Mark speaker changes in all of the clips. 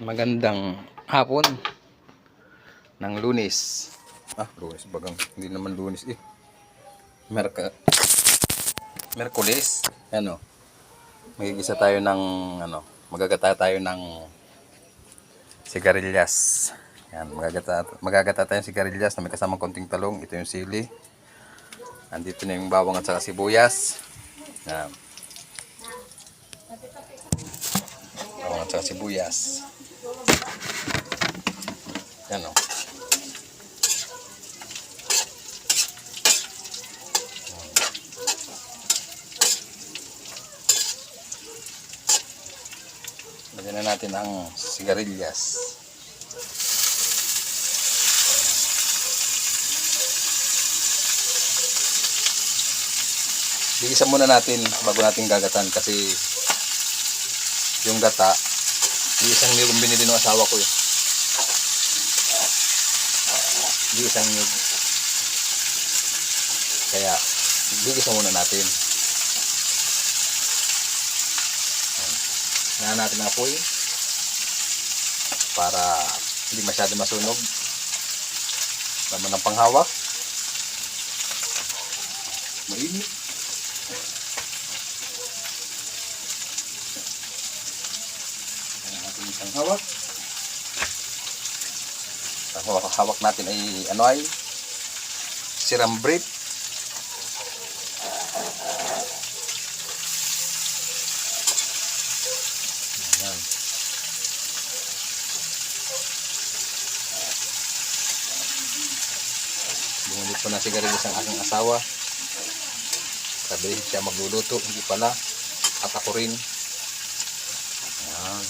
Speaker 1: Magandang hapon ng lunes. Ah, lunes bagang hindi naman lunes eh. Merka Merkulis. Ano? Magigisa tayo ng ano, magagata tayo ng sigarilyas. Yan, magagata magagata tayo ng sigarilyas na may kasamang konting talong. Ito yung sili. Andito na yung bawang at saka sibuyas. Yan. Bawang at saka sibuyas. Yan o. Lagyan na natin ang sigarilyas. Bigisa muna natin bago natin gagatan kasi yung gata, isang niyog binili ng asawa ko eh. Di isang nyug. Kaya, bigisa muna natin. Ayan. natin ang apoy para hindi masyado masunog. Laman ng panghawak. Mainit. Ayan natin isang hawak. Ang hawak natin ay ano ay siram brief. Ayan. Bumulot po na sigarilyas ang aking asawa. Sabi siya magluluto, hindi pala. At ako rin. Ayan.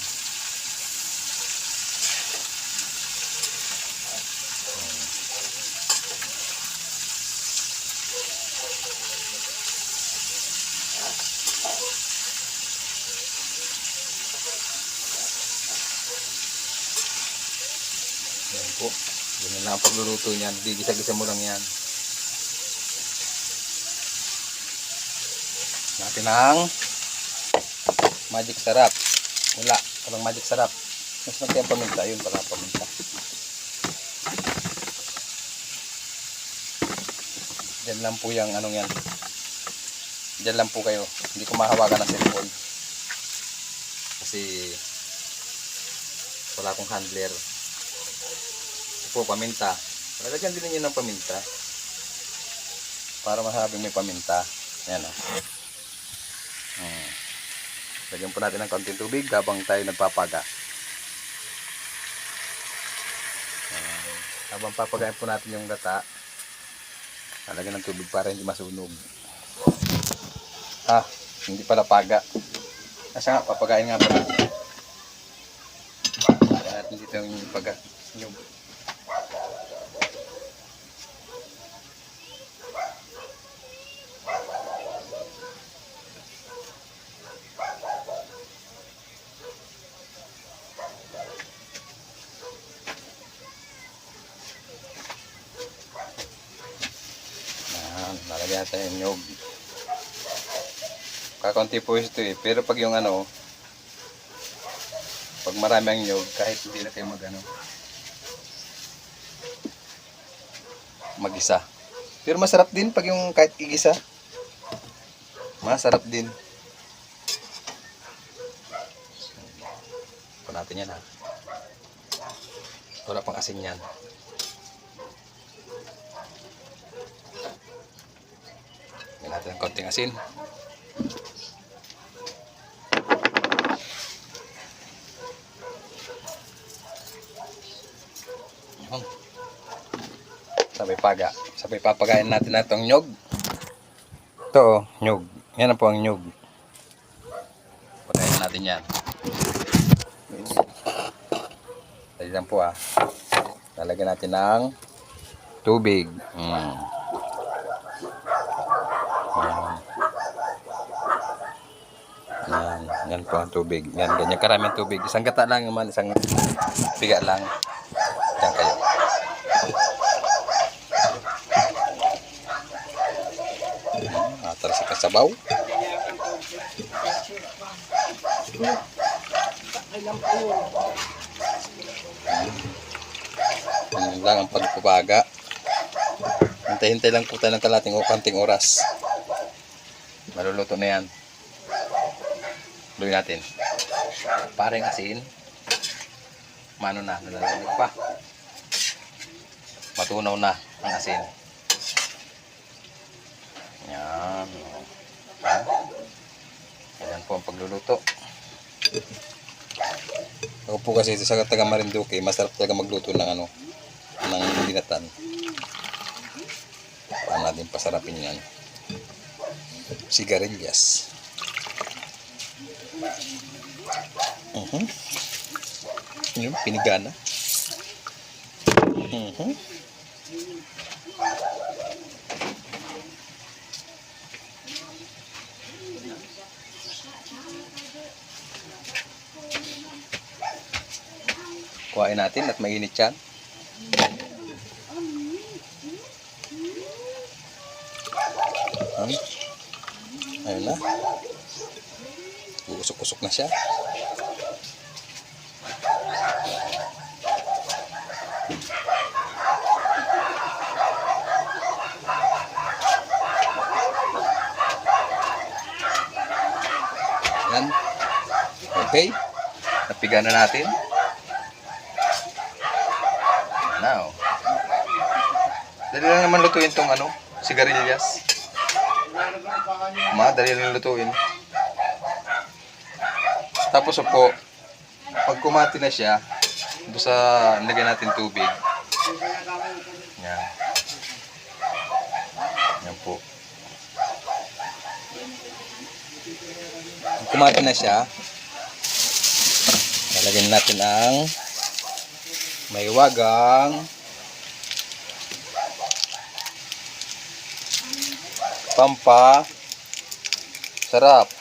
Speaker 1: Yan po. Ganyan lang ang pagluluto niyan. Gigisa-gisa mo lang yan. Natin ang magic sarap. Wala. Walang magic sarap. Mas natin ang paminta. Yun pala paminta. Diyan lang po yung anong yan. Diyan lang po kayo. Hindi ko mahawakan ng cellphone. Kasi wala akong handler po paminta. Lalagyan din niyo ng paminta. Para masabing may paminta. Ayan o. Hmm. Lagyan po natin ng konting tubig habang tayo nagpapaga. Ayan. Habang papagayin po natin yung gata, lalagyan ng tubig para hindi masunog. Ah, hindi pala paga. Kasi nga, papagayin nga pala. Lagyan natin dito yung paga. Yung Natin yung nyog. Kakaunti po ito eh. Pero pag yung ano, pag marami ang nyog, kahit hindi na kayo mag ano, mag-isa. Pero masarap din pag yung kahit igisa. Masarap din. Ito natin yan ha. Wala pang asin yan. Natin ng konting asin. Yun. Sabay paga. Sabay papagayin natin na itong nyog. Ito, nyog. Yan po ang nyog. Pagayin natin yan. Dali lang po ah. Lalagyan natin ng tubig. Mm. Yan. Ang tubig. Yan, ganyan karaming tubig. Isang gata lang naman, isang piga lang. Yan kayo. Atras sa kasabaw. Yan lang ang pagpapaga. Hintay-hintay lang po tayo ng kalating o kanting oras. Maluluto na yan. Luwi natin. Parang asin. Mano na, nalalamig pa. Matunaw na ang asin. Yan. Yan po ang pagluluto. Ako po kasi sa taga Marinduque, masarap talaga magluto ng ano, ng binatan. Paano natin pasarapin yan? Sigarilyas. Mhm. Yun, pinigana. Mhm. Kuhain natin at mainit yan. Ayun na. Uusok-usok na siya. Yan. Okay. Napiga na natin. Now. Dali lang naman lutuin tong ano, sigarilyas. Ma, dali lang lutuin. Tapos po, pag kumati na siya, doon sa nilagyan natin tubig. Yan. Yan po. Pag kumati na siya, lalagyan natin ang may wagang pampa sarap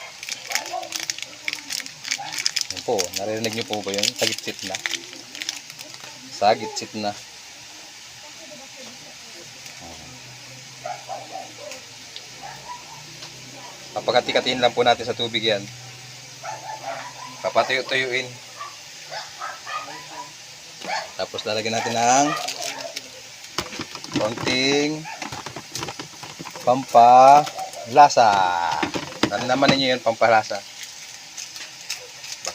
Speaker 1: po naririnig niyo po ba yun sagitsit na? Sagitsit na. Papagati-katiin lang po natin sa tubig yan. Papatuyo-tuyuin. Tapos lalagyan natin ng konting pampalasa. Ano naman ninyo yun, pampalasa?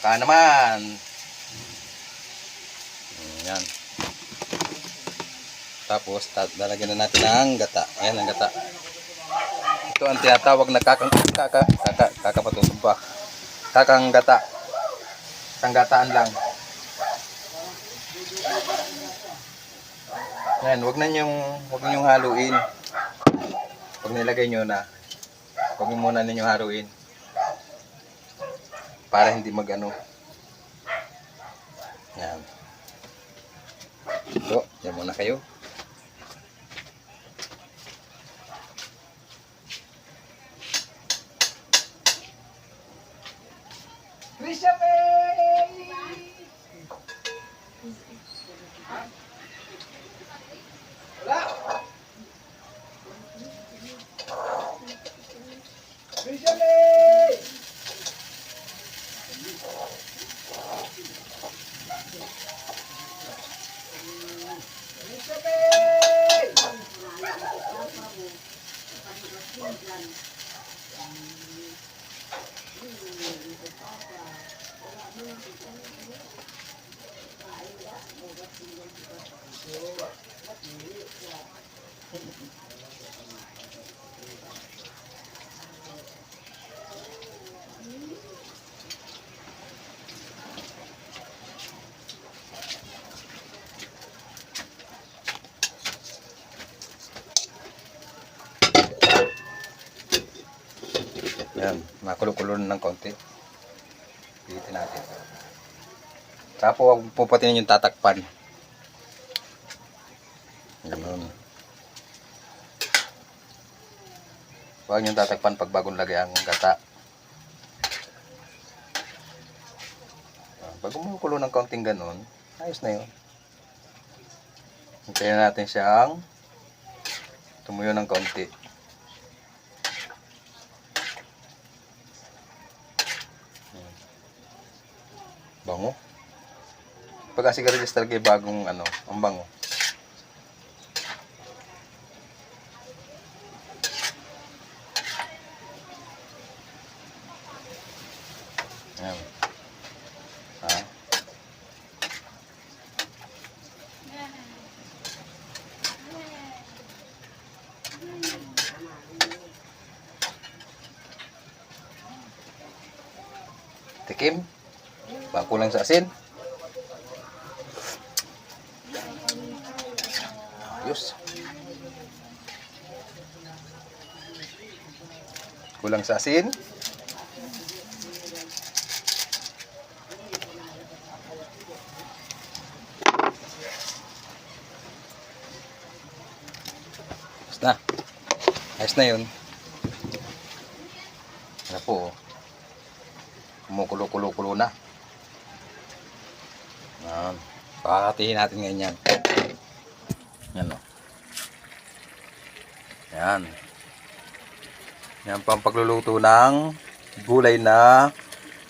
Speaker 1: Baka naman. Mm, Yan. Tapos, ta- lalagyan na natin ng gata. Ayan ang gata. Ito ang tinatawag na kakang kaka, kaka, kakapatusog pa. Kakang gata. Kanggataan lang. Yan, wag na niyong, wag niyong haluin. Pag nilagay niyo na, wag niyo muna ninyong haluin. Para hindi magano. Yan. So, yan muna kayo. Yan, makulo-kulo na ng konti. Pihitin natin. Tapos huwag po pati yung tatakpan. Huwag niyong tatakpan pag bagong lagay ang gata. Ah, Pag kumukulo ng konting ganun, ayos na yun. Hintayin natin siyang tumuyo ng konti. Bango. Pag sigarilyas talaga bagong ano, ang bango. Ayan. Ha? Tikim. Kulang sa asin. Ayos. Kulang sa asin. Na. Ayos na yun. Ano po, oh. Kumukulo-kulo-kulo na. Yan. Pakakatihin natin ngayon yan. Yan o. Yan. Yan pa ang pagluluto ng gulay na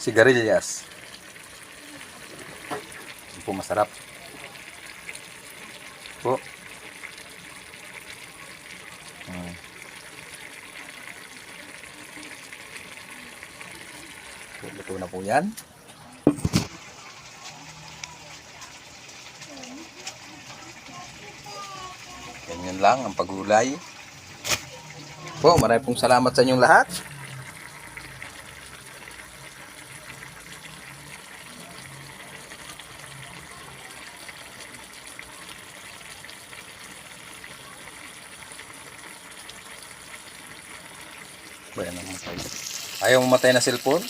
Speaker 1: sigarilyas. Yan po masarap. Hmm. Luto na po yan. Ganyan lang ang pagulay. Po, maraming pong salamat sa inyong lahat. Bayan ang matay. Ayaw mamatay na cellphone?